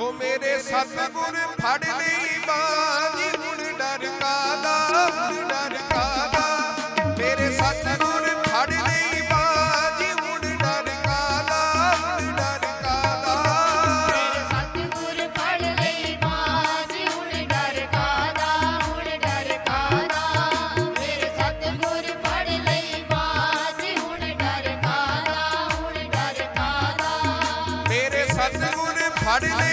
ਹੋ ਮੇਰੇ ਸਤਗੁਰ ਫੜ ਲਈ ਬਾਜੀ ਹੁਣ ਡਰ ਕਾਦਾ ਹੁਣ ਡਰ ਕਾਦਾ ਮੇਰੇ ਸਤਗੁਰ ਫੜ ਲਈ ਬਾਜੀ ਹੁਣ ਡਰ ਕਾਦਾ ਹੁਣ ਡਰ ਕਾਦਾ ਮੇਰੇ ਸਤਗੁਰ ਫੜ ਲਈ ਬਾਜੀ ਹੁਣ ਡਰ ਕਾਦਾ ਹੁਣ ਡਰ ਕਾਦਾ ਮੇਰੇ ਸਤਗੁਰ ਫੜ ਲਈ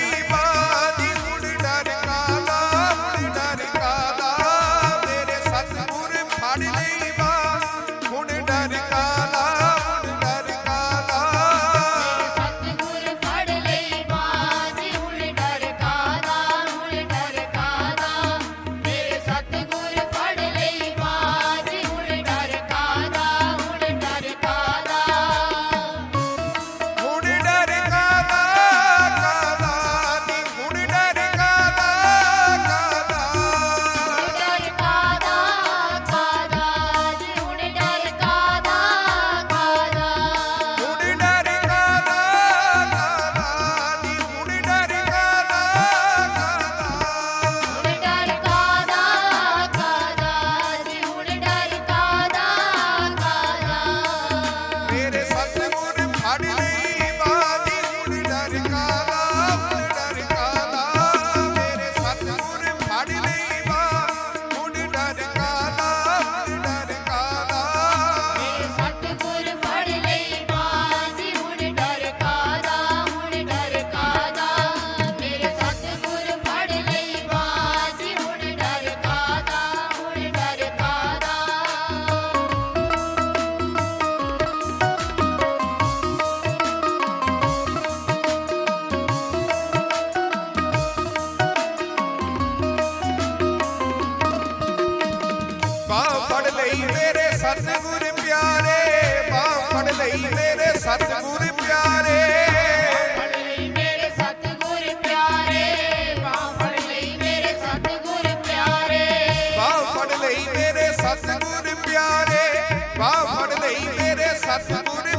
ਸਤਿਗੁਰ ਪਿਆਰੇ ਬਾਹ ਲਈ ਮੇਰੇ ਸਤਿਗੁਰ ਪਿਆਰੇ। ਸਤਿਗੁਰ ਪਿਆਰੇ ਬਾਹ ਫੜ ਲਈ ਮੇਰੇ ਸਤਿਗੁਰ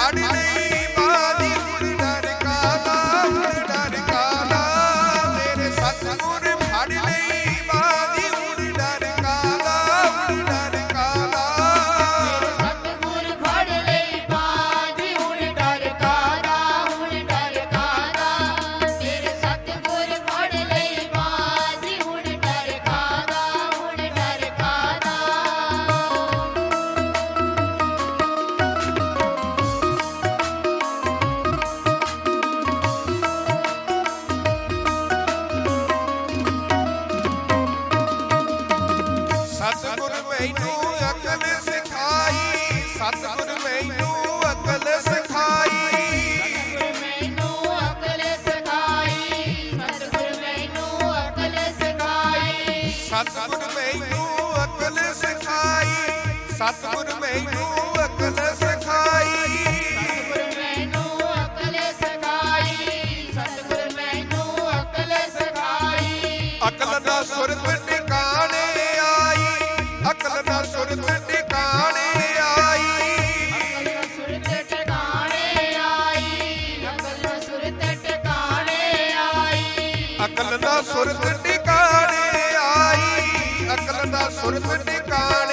হারিয়ে ਸਤਗੁਰ ਮੈਨੂੰ ਅਕਲ ਸਿਖਾਈ ਸਤਗੁਰ ਮੈਨੂੰ ਅਕਲ ਸਿਖਾਈ। ਸਤਗੁਰ ਮੈਨੂੰ ਅਕਲ ਸਿਖਾਈ ਸਤਗੁਰ ਮੈਨੂੰ ਅਕਲ ਸਿਖਾਈ। ਸਤਗੁਰ ਮੈਨੂੰ ਅਕਲ ਸਿਖਾਈ ਅਕਲ ਅਕਲ ਦਾ ਸੁਰਤ ਟਿਕਾਣੇ ਆਈ ਅਕਲ ਦਾ ਸੁਰਤ ਟਿਕਾਣੇ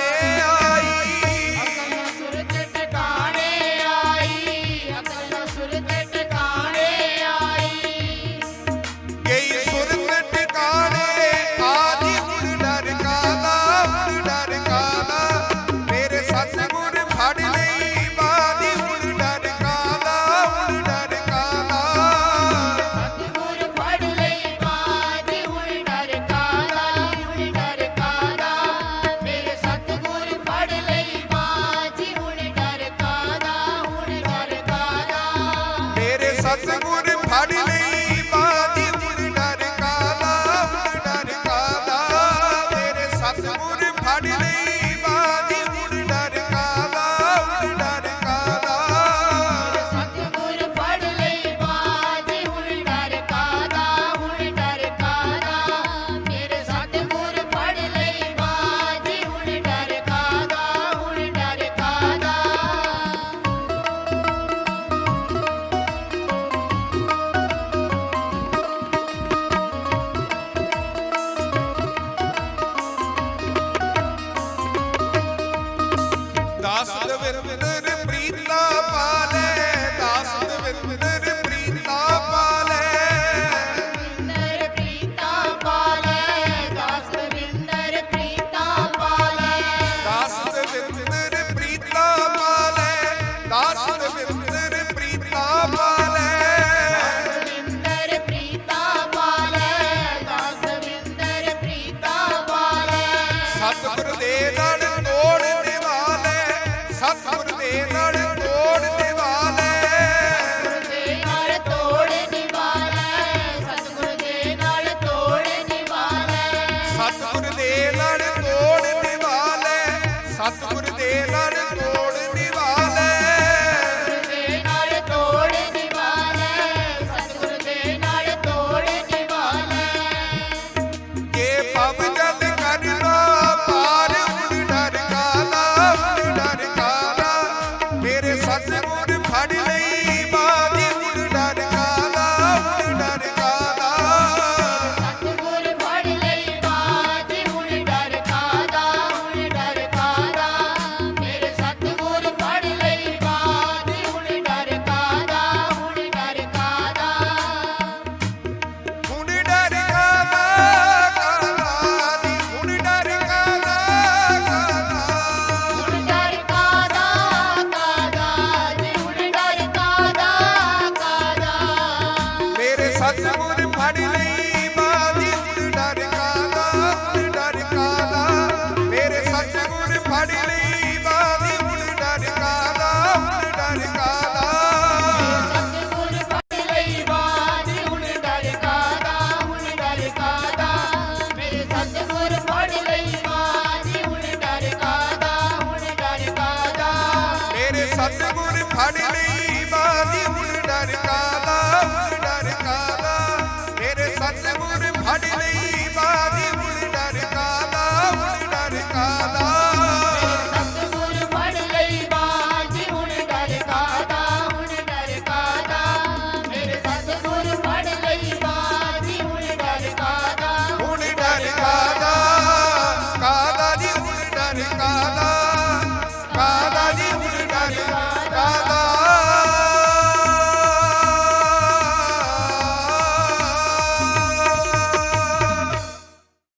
Satsang ਦਾਸ ਦਵਿੰਦਰ ਪ੍ਰੀਤਾ ਪਾਲ ಸದ್ಗುರು ಪಡಿಲಿ